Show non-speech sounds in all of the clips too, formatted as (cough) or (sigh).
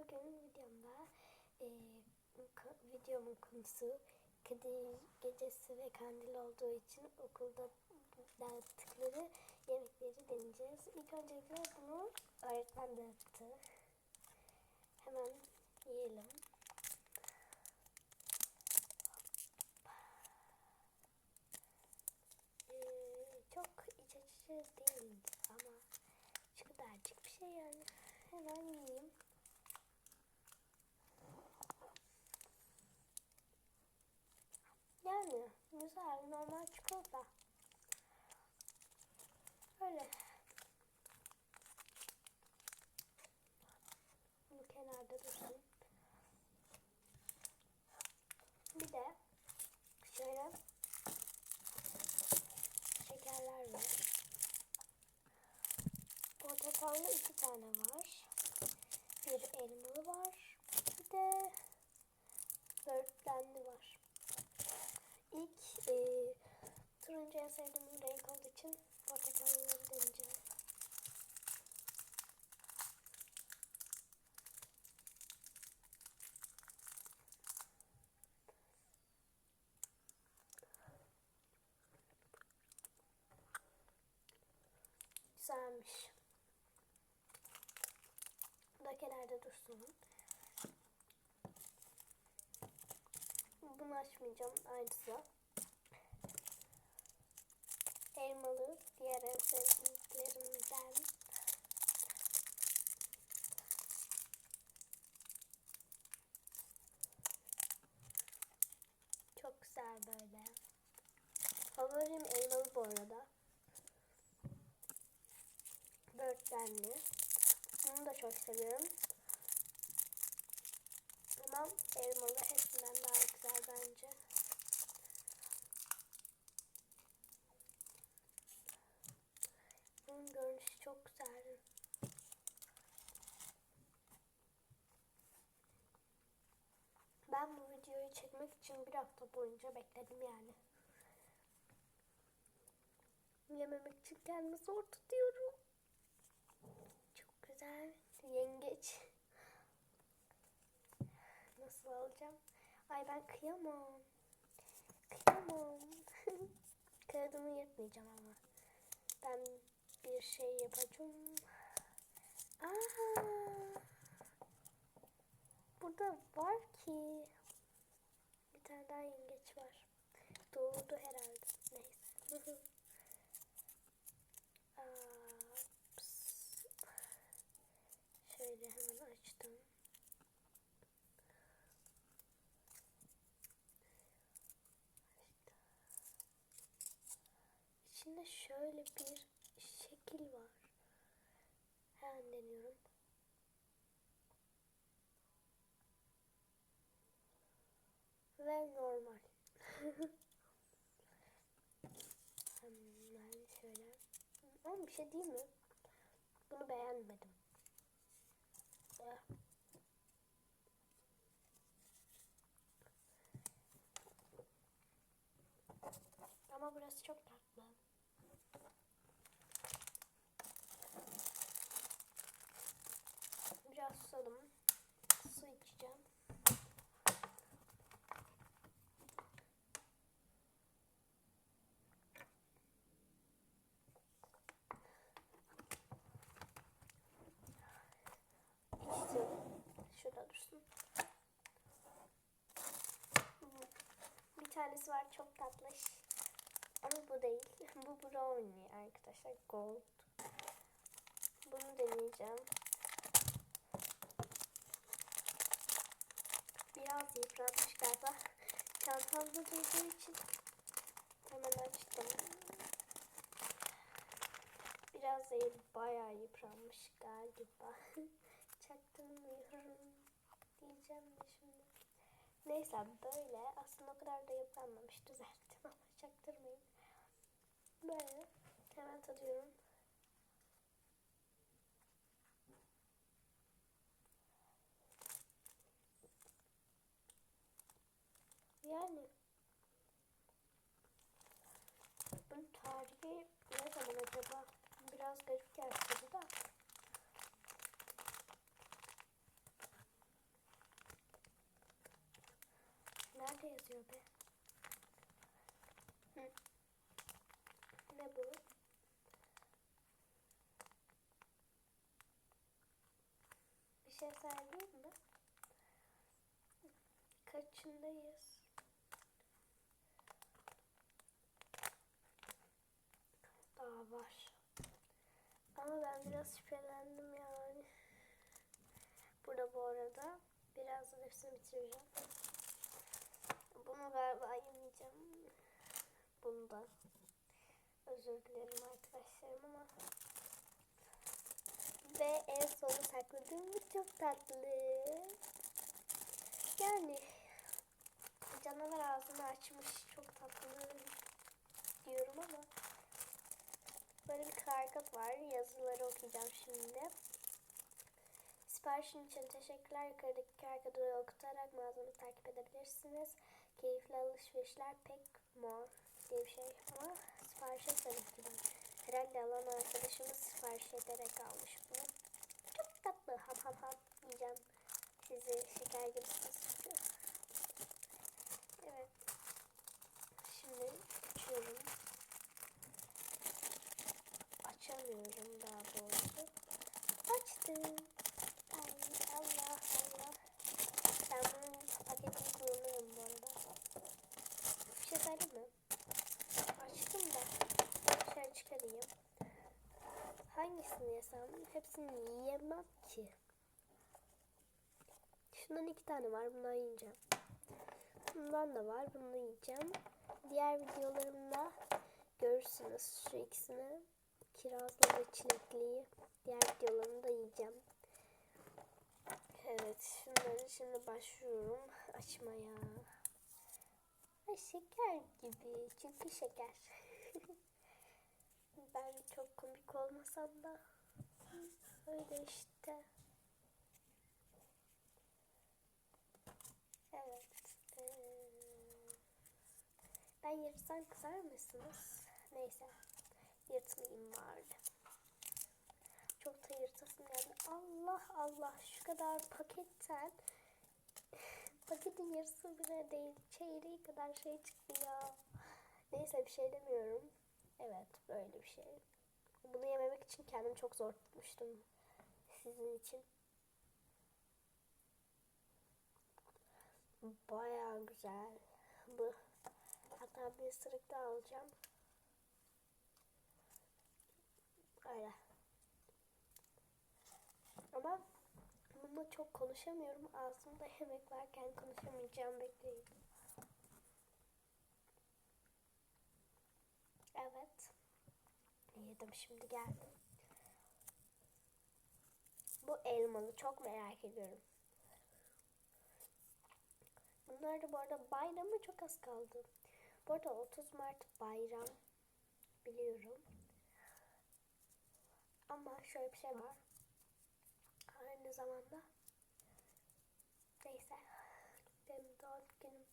Bugün videomda e, videomun konusu kedi gecesi ve kandil olduğu için okulda dağıttıkları yemekleri deneyeceğiz. İlk öncelikle bunu öğretmen dağıttı. Hemen yiyelim. Ee, çok iç açıcı değildi ama şu kadarcık bir şey yani. Hemen yiyeyim. Yani güzel normal çikolata. Öyle. Bunu kenarda dursun. Bir de şöyle şekerler var. Portakallı iki tane var. Bir elmalı var. Bir de böğürtlenli var. E, turuncu en sevdiğim renk olduğu için portakalları deneyeceğim. Güzelmiş. Bu da kenarda dursun. Bunu açmayacağım. Aynısı. Elmalı. Diğer en sevdiklerimden. Çok güzel böyle. Favorim elmalı bu arada. Böğürtlenli. Bunu da çok seviyorum. Ama elmalı hepsinden daha güzel bence. Bunun görünüşü çok güzel. Ben bu videoyu çekmek için bir hafta boyunca bekledim yani. Yememek için kendimi zor tutuyorum. Çok güzel. Yengeç. Nasıl alacağım? Ay ben kıyamam. Kıyamam. (laughs) Kağıdımı yırtmayacağım ama. Ben bir şey yapacağım. Aa! Burada var ki. Bir tane daha yengeç var. Doğurdu herhalde. Neyse. (laughs) Şöyle hemen açtım. İçinde şöyle bir şekil var. Hemen deniyorum. Ve normal. (laughs) Hemen şöyle. Ama bir şey değil mi? Bunu beğenmedim. Ama burası çok tatlı. Tanesi var çok tatlış. Ama bu değil. (laughs) Bu brownie arkadaşlar. Gold. Bunu deneyeceğim. Biraz yıpratmış galiba. (laughs) Çantamda durduğu için hemen açtım. Biraz değil bayağı yıpranmış galiba. (laughs) Çaktırmıyorum diyeceğim de şimdi. Neyse böyle aslında o kadar da yıpranmamış düzelttim (laughs) ama çaktırmayın. Böyle hemen tadıyorum. Yani bunun tarihi ne zaman acaba? Biraz garip geldi da. Yazıyor be? Hı. Ne bu? Bir şey söyleyeyim mi? Kaçındayız? Daha var. Ama ben biraz şüphelendim yani. Burada bu arada birazdan hepsini bitireceğim. Galiba yemeyeceğim. Bunu da. Özür dilerim arkadaşlarım ama. Ve en sonu sakladığım bu çok tatlı. Yani canavar ağzını açmış çok tatlı diyorum ama böyle bir karkat var. Yazıları okuyacağım şimdi. Siparişin için teşekkürler. Yukarıdaki karikatürü okutarak mağazamı takip edebilirsiniz. Keyifli alışverişler pek more diye bir şey ama siparişe tabii ki. Herhalde alan arkadaşımız sipariş ederek almış bunu. Çok tatlı. Ham ham ham yiyeceğim. Sizi şeker gibisiniz. Evet. Şimdi açıyorum. Açamıyorum daha doğrusu. Açtım. Ay Allah Allah. Ben bunun paketini kullanırım bu arada. Söyleyeyim mi? Açtım da. Dışarı çıkarayım. Hangisini yesem? Hepsini yiyemem ki. Şundan iki tane var. Bundan yiyeceğim. Bundan da var. Bunu yiyeceğim. Diğer videolarımda görürsünüz şu ikisini. Kirazlı ve çilekliyi. Diğer videolarımda yiyeceğim. Evet, şunları şimdi başlıyorum açmaya. Şeker gibi, çünkü şeker. (laughs) ben çok komik olmasam da öyle işte. Evet. ee, ben yırtsam kızar mısınız? Neyse. Yırtmayayım bari. Çok da yırtasım geldi. Allah Allah şu kadar paketten paketin yarısı bile değil. Çeyreği kadar şey çıktı ya. Neyse bir şey demiyorum. Evet böyle bir şey. Bunu yememek için kendimi çok zor tutmuştum. Sizin için. Baya güzel. Bu. Hatta bir ısırık daha alacağım. Öyle. Ama bununla çok konuşamıyorum. Ağzımda yemek varken konuşamayacağım bekleyin. Evet. Yedim şimdi geldim. Bu elmalı çok merak ediyorum. Bunlar da bu arada bayramı çok az kaldı. Bu arada 30 Mart bayram biliyorum. Ama şöyle bir şey var. Benim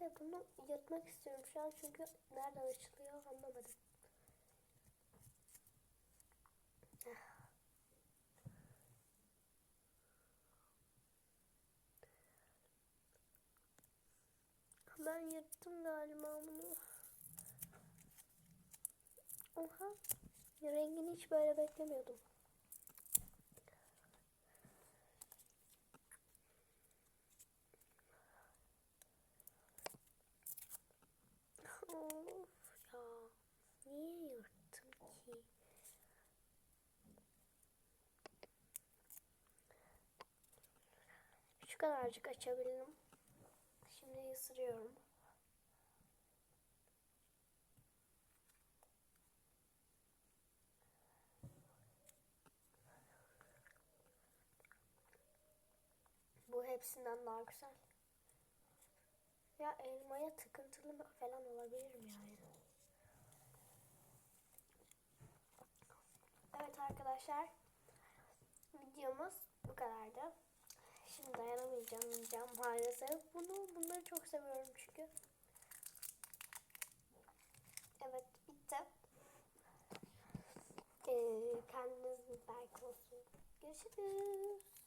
de bunu yırtmak istiyorum şu an çünkü nereden açılıyor anlamadım. Ben yırttım galiba bunu. Oha. Rengini hiç böyle beklemiyordum. Of ya. Niye yırttım ki? Şu kadarcık açabildim. Şimdi ısırıyorum. Bu hepsinden daha güzel. Ya elmaya tıkıntılı falan olabilirim yani. Evet arkadaşlar. Videomuz. Şimdi dayanamayacağım yiyeceğim maalesef. Bunu, bunları çok seviyorum çünkü. Evet bitti. Ee, kendiniz mübarek olsun. Görüşürüz.